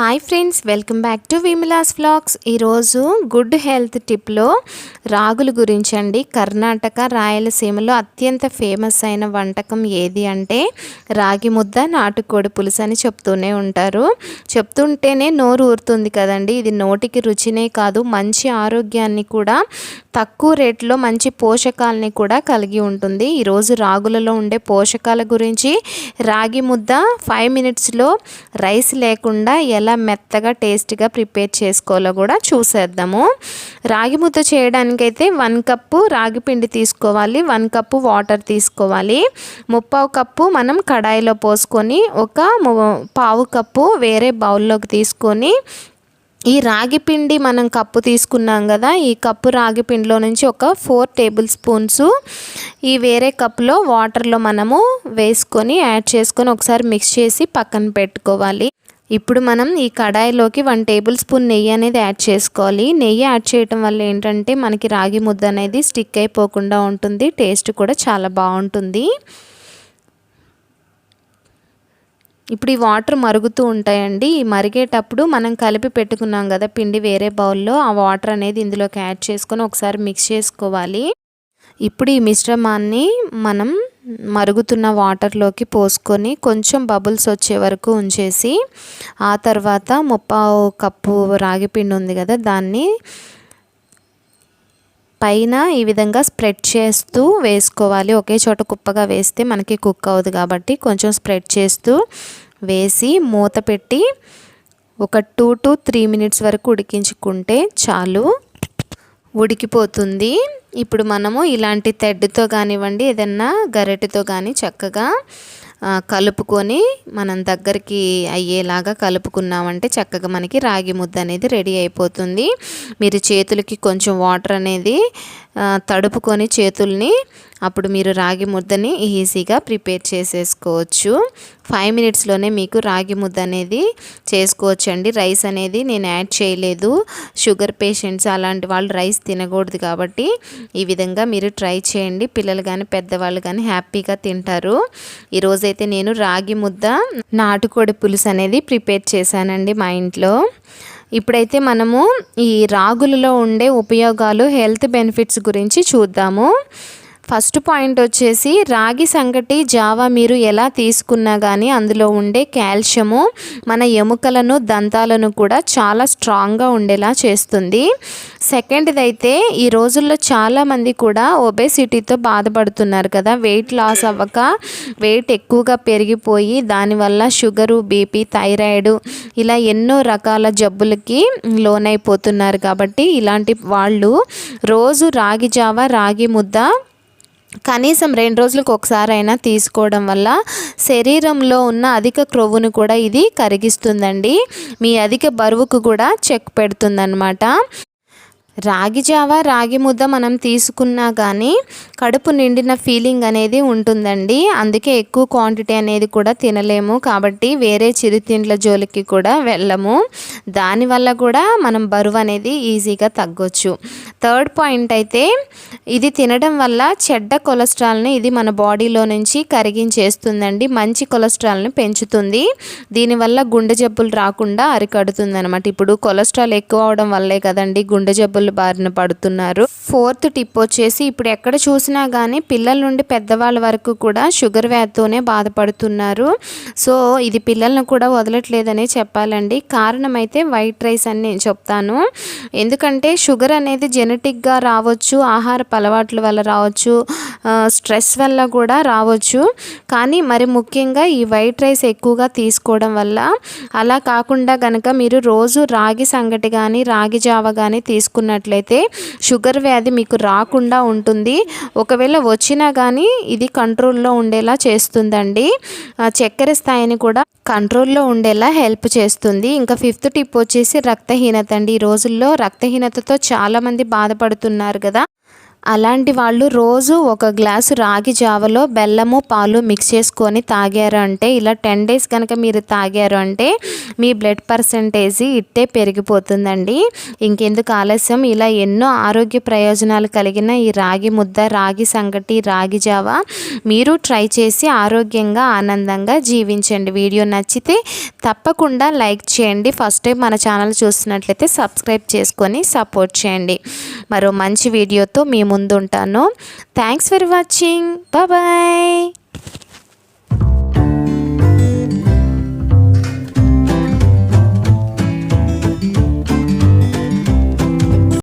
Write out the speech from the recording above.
Hi friends welcome back to Vimila's vlogs ఈరోజు good health టిప్లో రాగుల గురించి అండి. కర్ణాటక రాయలసీమలో అత్యంత ఫేమస్ అయిన వంటకం ఏది అంటే రాగి ముద్ద నాటుకోడి పులుసు అని చెప్తూనే ఉంటారు. చెప్తుంటేనే నోరు ఊరుతుంది కదండి. ఇది నోటికి రుచినే కాదు మంచి ఆరోగ్యాన్ని కూడా తక్కువ రేట్లో మంచి పోషకాలని కూడా కలిగి ఉంటుంది. ఈరోజు రాగులలో ఉండే పోషకాల గురించి రాగి ముద్ద ఫైవ్ మినిట్స్లో రైస్ లేకుండా ఎలా మెత్తగా టేస్ట్గా ప్రిపేర్ చేసుకోవాలో కూడా చూసేద్దాము. రాగి ముద్ద చేయడానికైతే వన్ కప్పు రాగి పిండి తీసుకోవాలి వన్ కప్పు వాటర్ తీసుకోవాలి. ముప్పావు కప్పు మనం కడాయిలో పోసుకొని ఒక పావు కప్పు వేరే బౌల్లోకి తీసుకొని ఈ రాగి పిండి మనం కప్పు తీసుకున్నాం కదా ఈ కప్పు రాగి పిండిలో నుంచి ఒక ఫోర్ టేబుల్ స్పూన్స్ ఈ వేరే కప్లో వాటర్లో మనము వేసుకొని యాడ్ చేసుకొని ఒకసారి మిక్స్ చేసి పక్కన పెట్టుకోవాలి. ఇప్పుడు మనం ఈ కడాయిలోకి వన్ టేబుల్ స్పూన్ నెయ్యి అనేది యాడ్ చేసుకోవాలి. నెయ్యి యాడ్ చేయటం వల్ల ఏంటంటే మనకి రాగి ముద్ద అనేది స్టిక్ అయిపోకుండా ఉంటుంది. టేస్ట్ కూడా చాలా బాగుంటుంది. ఇప్పుడు ఈ వాటర్ మరుగుతూ ఉంటాయండి. ఈ మరిగేటప్పుడు మనం కలిపి పెట్టుకున్నాం కదా పిండి వేరే బౌల్లో ఆ వాటర్ అనేది ఇందులోకి యాడ్ చేసుకొని ఒకసారి మిక్స్ చేసుకోవాలి. ఇప్పుడు ఈ మిశ్రమాన్ని మనం మరుగుతున్న వాటర్లోకి పోసుకొని కొంచెం బబుల్స్ వచ్చే వరకు ఉంచేసి ఆ తర్వాత ముప్పావు కప్పు రాగి పిండి ఉంది కదా దాన్ని పైన ఈ విధంగా స్ప్రెడ్ చేస్తూ వేసుకోవాలి. ఒకే చోట కుప్పగా వేస్తే మనకి కుక్ అవ్వదు కాబట్టి కొంచెం స్ప్రెడ్ చేస్తూ వేసి మూత పెట్టి ఒక టూ టు త్రీ మినిట్స్ వరకు ఉడికించుకుంటే చాలు. ఉడికిపోతుంది. ఇప్పుడు మనము ఇలాంటి తెడ్డుతో కానివ్వండి ఏదన్నా గరిటెతో కానీ చక్కగా కలుపుకొని మనం దగ్గరికి అయ్యేలాగా కలుపుకున్నామంటే చక్కగా మనకి రాగి ముద్ద అనేది రెడీ అయిపోతుంది. మీరు చేతులకి కొంచెం వాటర్ అనేది తడుపుకొని చేతుల్ని అప్పుడు మీరు రాగి ముద్దని ఈజీగా ప్రిపేర్ చేసేసుకోవచ్చు. ఫైవ్ మినిట్స్లోనే మీకు రాగి ముద్ద అనేది చేసుకోవచ్చు అండి రైస్ అనేది నేను యాడ్ చేయలేదు. షుగర్ పేషెంట్స్ అలాంటి వాళ్ళు రైస్ తినకూడదు కాబట్టి ఈ విధంగా మీరు ట్రై చేయండి. పిల్లలు కానీ పెద్దవాళ్ళు కానీ హ్యాపీగా తింటారు. ఈరోజైతే నేను రాగి ముద్ద నాటుకోడి పులుసు అనేది ప్రిపేర్ చేశానండి మా ఇంట్లో. ఇప్పుడైతే మనము ఈ రాగులలో ఉండే ఉపయోగాలు హెల్త్ బెనిఫిట్స్ గురించి చూద్దాము. ఫస్ట్ పాయింట్ వచ్చేసి రాగి సంగటి జావా మీరు ఎలా తీసుకున్నా కానీ అందులో ఉండే కాల్షియము మన ఎముకలను దంతాలను కూడా చాలా స్ట్రాంగ్గా ఉండేలా చేస్తుంది. సెకండ్ది అయితే ఈ రోజుల్లో చాలామంది కూడా ఒబేసిటీతో బాధపడుతున్నారు కదా. వెయిట్ లాస్ అవ్వక వెయిట్ ఎక్కువగా పెరిగిపోయి దానివల్ల షుగరు బీపీ థైరాయిడ్ ఇలా ఎన్నో రకాల జబ్బులకి లోనైపోతున్నారు కాబట్టి ఇలాంటి వాళ్ళు రోజు రాగి జావ రాగి ముద్ద కనీసం రెండు రోజులకు ఒకసారి అయినా తీసుకోవడం వల్ల శరీరంలో ఉన్న అధిక క్రొవ్వును కూడా ఇది కరిగిస్తుందండి. మీ అధిక బరువుకు కూడా చెక్ పెడుతుందన్నమాట. రాగి జావ రాగి ముద్ద మనం తీసుకున్నా కానీ కడుపు నిండిన ఫీలింగ్ అనేది ఉంటుందండి. అందుకే ఎక్కువ క్వాంటిటీ అనేది కూడా తినలేము. కాబట్టి వేరే చిరుతిండ్ల జోలికి కూడా వెళ్ళము. దానివల్ల కూడా మనం బరువు అనేది ఈజీగా తగ్గొచ్చు. థర్డ్ పాయింట్ అయితే ఇది తినడం వల్ల చెడ్డ కొలెస్ట్రాల్ని ఇది మన బాడీలో నుంచి కరిగించేస్తుందండి మంచి కొలెస్ట్రాల్ని పెంచుతుంది. దీనివల్ల గుండె జబ్బులు రాకుండా అరికడుతుంది అనమాట ఇప్పుడు కొలెస్ట్రాల్ ఎక్కువ అవడం వల్లే కదండి గుండె జబ్బులు బారిన పడుతున్నారు. ఫోర్త్ టిప్ వచ్చేసి ఇప్పుడు ఎక్కడ చూసినా కానీ పిల్లల నుండి పెద్దవాళ్ళ వరకు కూడా షుగర్ వ్యాధితోనే బాధపడుతున్నారు. సో ఇది పిల్లలను కూడా వదలట్లేదనే చెప్పాలండి. కారణమైతే వైట్ రైస్ అని నేను చెప్తాను. ఎందుకంటే షుగర్ అనేది జెనెటిక్గా రావచ్చు ఆహారపు అలవాట్ల వల్ల రావచ్చు స్ట్రెస్ వల్ల కూడా రావచ్చు. కానీ మరి ముఖ్యంగా ఈ వైట్ రైస్ ఎక్కువగా తీసుకోవడం వల్ల అలా కాకుండా కనుక మీరు రోజు రాగి సంగటి కానీ రాగి జావ కానీ తీసుకున్నట్లయితే షుగర్ వ్యాధి మీకు రాకుండా ఉంటుంది. ఒకవేళ వచ్చినా కానీ ఇది కంట్రోల్లో ఉండేలా చేస్తుందండి. చక్కెర స్థాయిని కూడా కంట్రోల్లో ఉండేలా హెల్ప్ చేస్తుంది. ఇంకా ఫిఫ్త్ టిప్ వచ్చేసి రక్తహీనత అండి. ఈ రోజుల్లో రక్తహీనతతో చాలామంది బాధపడుతున్నారు కదా. అలాంటి వాళ్ళు రోజు ఒక గ్లాసు రాగి జావలో బెల్లము పాలు మిక్స్ చేసుకొని తాగారు అంటే ఇలా టెన్ డేస్ కనుక మీరు తాగారు అంటే మీ బ్లడ్ పర్సంటేజ్ ఇట్టే పెరిగిపోతుందండి. ఇంకెందుకు ఆలస్యం? ఇలా ఎన్నో ఆరోగ్య ప్రయోజనాలు కలిగిన ఈ రాగి ముద్ద రాగి సంగటి రాగి జావ మీరు ట్రై చేసి ఆరోగ్యంగా ఆనందంగా జీవించండి. వీడియో నచ్చితే తప్పకుండా లైక్ చేయండి. ఫస్ట్ టైం మన ఛానల్ చూస్తున్నట్లయితే సబ్స్క్రైబ్ చేసుకొని సపోర్ట్ చేయండి. మరో మంచి వీడియోతో మీ ముందు ఉంటాను థ్యాంక్స్ ఫర్ వాచింగ్ బాయ్